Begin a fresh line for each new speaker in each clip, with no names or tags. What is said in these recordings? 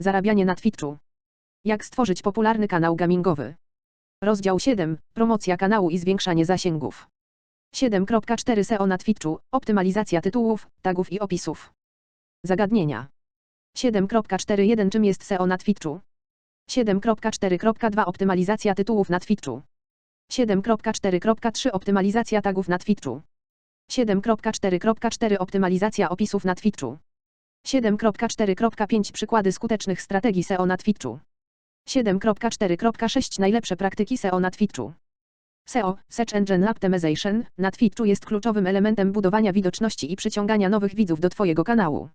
Zarabianie na Twitchu. Jak stworzyć popularny kanał gamingowy. Rozdział 7. Promocja kanału i zwiększanie zasięgów. 7.4 SEO na Twitchu. Optymalizacja tytułów, tagów i opisów. Zagadnienia. 7.4.1 Czym jest SEO na Twitchu? 7.4.2 Optymalizacja tytułów na Twitchu. 7.4.3 Optymalizacja tagów na Twitchu. 7.4.4 Optymalizacja opisów na Twitchu. 7.4.5 Przykłady skutecznych strategii SEO na Twitchu. 7.4.6 Najlepsze praktyki SEO na Twitchu. SEO, Search Engine Optimization, na Twitchu jest kluczowym elementem budowania widoczności i przyciągania nowych widzów do Twojego kanału.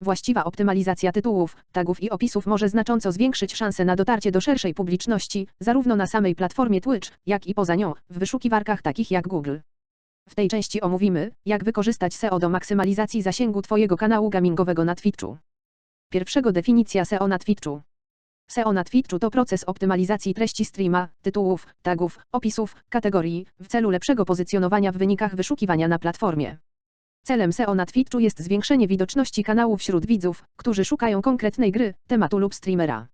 Właściwa optymalizacja tytułów, tagów i opisów może znacząco zwiększyć szanse na dotarcie do szerszej publiczności, zarówno na samej platformie Twitch, jak i poza nią, w wyszukiwarkach takich jak Google. W tej części omówimy, jak wykorzystać SEO do maksymalizacji zasięgu Twojego kanału gamingowego na Twitchu. Pierwszego definicja SEO na Twitchu. SEO na Twitchu to proces optymalizacji treści streama, tytułów, tagów, opisów, kategorii, w celu lepszego pozycjonowania w wynikach wyszukiwania na platformie. Celem SEO na Twitchu jest zwiększenie widoczności kanału wśród widzów, którzy szukają konkretnej gry, tematu lub streamera.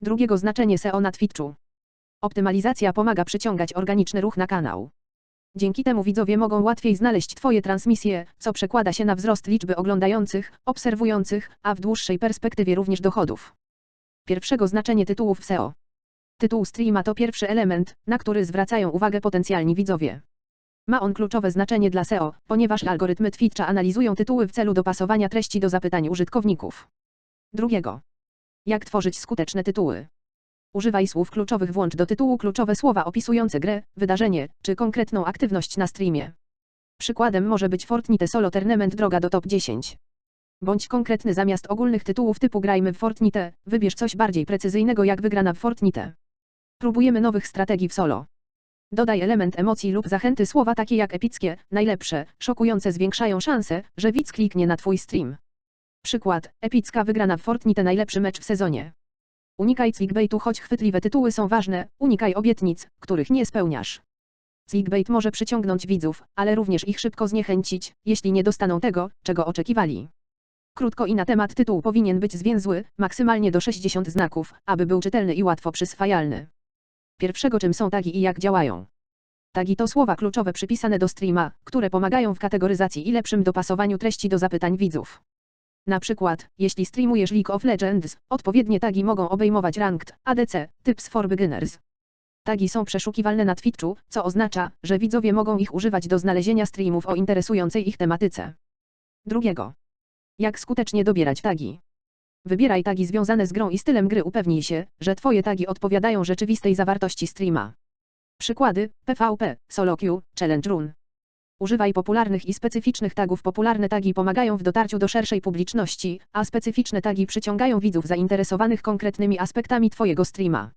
Drugiego znaczenie SEO na Twitchu. Optymalizacja pomaga przyciągać organiczny ruch na kanał. Dzięki temu widzowie mogą łatwiej znaleźć Twoje transmisje, co przekłada się na wzrost liczby oglądających, obserwujących, a w dłuższej perspektywie również dochodów. Pierwszego znaczenie tytułów w SEO. Tytuł streama to pierwszy element, na który zwracają uwagę potencjalni widzowie. Ma on kluczowe znaczenie dla SEO, ponieważ algorytmy Twitcha analizują tytuły w celu dopasowania treści do zapytań użytkowników. Drugiego. Jak tworzyć skuteczne tytuły? Używaj słów kluczowych włącz do tytułu kluczowe słowa opisujące grę, wydarzenie, czy konkretną aktywność na streamie. Przykładem może być Fortnite Solo Tournament droga do top 10. Bądź konkretny zamiast ogólnych tytułów typu grajmy w Fortnite, wybierz coś bardziej precyzyjnego jak wygrana w Fortnite. Próbujemy nowych strategii w solo. Dodaj element emocji lub zachęty słowa takie jak epickie, najlepsze, szokujące zwiększają szanse, że widz kliknie na Twój stream. Przykład, epicka wygrana w Fortnite najlepszy mecz w sezonie. Unikaj clickbaitu choć chwytliwe tytuły są ważne, unikaj obietnic, których nie spełniasz. Clickbait może przyciągnąć widzów, ale również ich szybko zniechęcić, jeśli nie dostaną tego, czego oczekiwali. Krótko i na temat tytuł powinien być zwięzły, maksymalnie do 60 znaków, aby był czytelny i łatwo przyswajalny. Pierwszego czym są tagi i jak działają. Tagi to słowa kluczowe przypisane do streama, które pomagają w kategoryzacji i lepszym dopasowaniu treści do zapytań widzów. Na przykład, jeśli streamujesz League of Legends, odpowiednie tagi mogą obejmować ranked, ADC, Tips for Beginners. Tagi są przeszukiwalne na Twitchu, co oznacza, że widzowie mogą ich używać do znalezienia streamów o interesującej ich tematyce. Drugiego. Jak skutecznie dobierać tagi? Wybieraj tagi związane z grą i stylem gry. Upewnij się, że Twoje tagi odpowiadają rzeczywistej zawartości streama. Przykłady: PvP, Solo Queue, Challenge Run. Używaj popularnych i specyficznych tagów. Popularne tagi pomagają w dotarciu do szerszej publiczności, a specyficzne tagi przyciągają widzów zainteresowanych konkretnymi aspektami Twojego streama.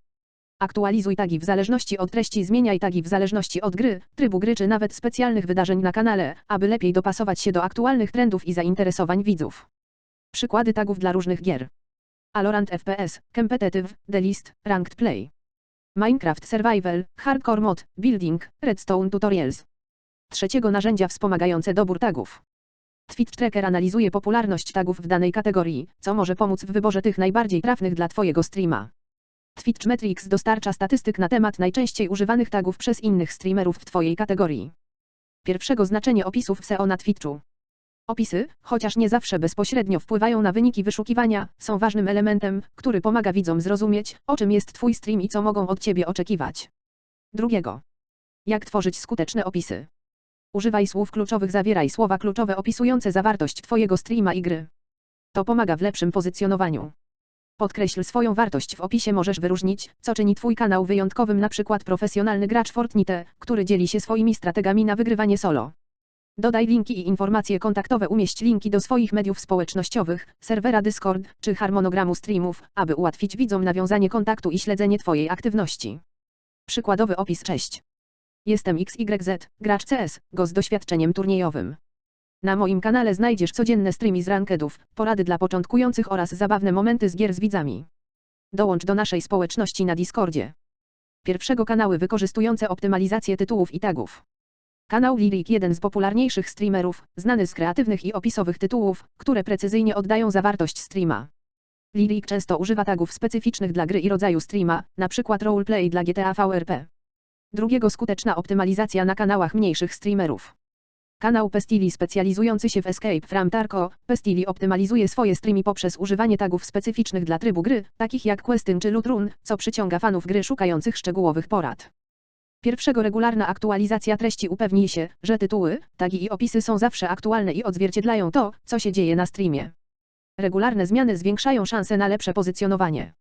Aktualizuj tagi w zależności od treści, zmieniaj tagi w zależności od gry, trybu gry czy nawet specjalnych wydarzeń na kanale, aby lepiej dopasować się do aktualnych trendów i zainteresowań widzów. Przykłady tagów dla różnych gier. Valorant FPS, Competitive, The List, Ranked Play. Minecraft Survival, Hardcore Mod, Building, Redstone Tutorials. Trzeciego narzędzia wspomagające dobór tagów. Twitch Tracker analizuje popularność tagów w danej kategorii, co może pomóc w wyborze tych najbardziej trafnych dla Twojego streama. Twitch Metrics dostarcza statystyk na temat najczęściej używanych tagów przez innych streamerów w Twojej kategorii. Pierwszego znaczenie opisów w SEO na Twitchu. Opisy, chociaż nie zawsze bezpośrednio wpływają na wyniki wyszukiwania, są ważnym elementem, który pomaga widzom zrozumieć, o czym jest Twój stream i co mogą od Ciebie oczekiwać. Drugiego. Jak tworzyć skuteczne opisy? Używaj słów kluczowych, zawieraj słowa kluczowe opisujące zawartość Twojego streama i gry. To pomaga w lepszym pozycjonowaniu. Podkreśl swoją wartość w opisie możesz wyróżnić, co czyni Twój kanał wyjątkowym, przykład profesjonalny gracz Fortnite, który dzieli się swoimi strategiami na wygrywanie solo. Dodaj linki i informacje kontaktowe, umieść linki do swoich mediów społecznościowych, serwera Discord czy harmonogramu streamów, aby ułatwić widzom nawiązanie kontaktu i śledzenie Twojej aktywności. Przykładowy opis cześć. Jestem XYZ, gracz CS, go z doświadczeniem turniejowym. Na moim kanale znajdziesz codzienne streamy z rankedów, porady dla początkujących oraz zabawne momenty z gier z widzami. Dołącz do naszej społeczności na Discordzie. Pierwszego kanały wykorzystujące optymalizację tytułów i tagów. Kanał Lirik jeden z popularniejszych streamerów, znany z kreatywnych i opisowych tytułów, które precyzyjnie oddają zawartość streama. Lirik często używa tagów specyficznych dla gry i rodzaju streama, np. roleplay dla GTA VRP. Drugiego skuteczna optymalizacja na kanałach mniejszych streamerów. Kanał Pestili specjalizujący się w Escape from Tarkov, Pestili optymalizuje swoje streamy poprzez używanie tagów specyficznych dla trybu gry, takich jak Questin czy Loot Run, co przyciąga fanów gry szukających szczegółowych porad. Pierwszego regularna aktualizacja treści upewni się, że tytuły, tagi i opisy są zawsze aktualne i odzwierciedlają to, co się dzieje na streamie. Regularne zmiany zwiększają szanse na lepsze pozycjonowanie.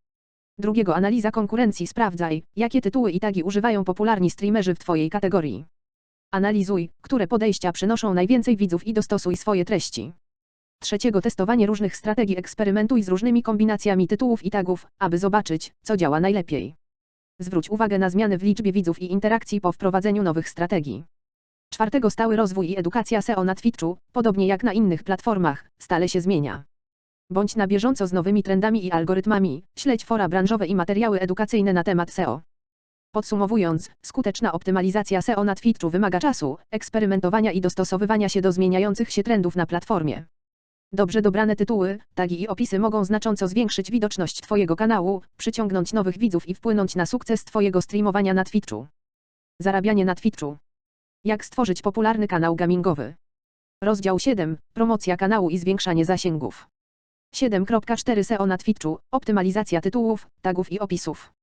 Drugiego analiza konkurencji sprawdzaj, jakie tytuły i tagi używają popularni streamerzy w Twojej kategorii. Analizuj, które podejścia przynoszą najwięcej widzów i dostosuj swoje treści. Trzeciego testowanie różnych strategii eksperymentuj z różnymi kombinacjami tytułów i tagów, aby zobaczyć, co działa najlepiej. Zwróć uwagę na zmiany w liczbie widzów i interakcji po wprowadzeniu nowych strategii. Czwartego stały rozwój i edukacja SEO na Twitchu, podobnie jak na innych platformach, stale się zmienia. Bądź na bieżąco z nowymi trendami i algorytmami, śledź fora branżowe i materiały edukacyjne na temat SEO. Podsumowując, skuteczna optymalizacja SEO na Twitchu wymaga czasu, eksperymentowania i dostosowywania się do zmieniających się trendów na platformie. Dobrze dobrane tytuły, tagi i opisy mogą znacząco zwiększyć widoczność Twojego kanału, przyciągnąć nowych widzów i wpłynąć na sukces Twojego streamowania na Twitchu. Zarabianie na Twitchu. Jak stworzyć popularny kanał gamingowy? Rozdział 7. Promocja kanału i zwiększanie zasięgów. 7.4 SEO na Twitchu. Optymalizacja tytułów, tagów i opisów.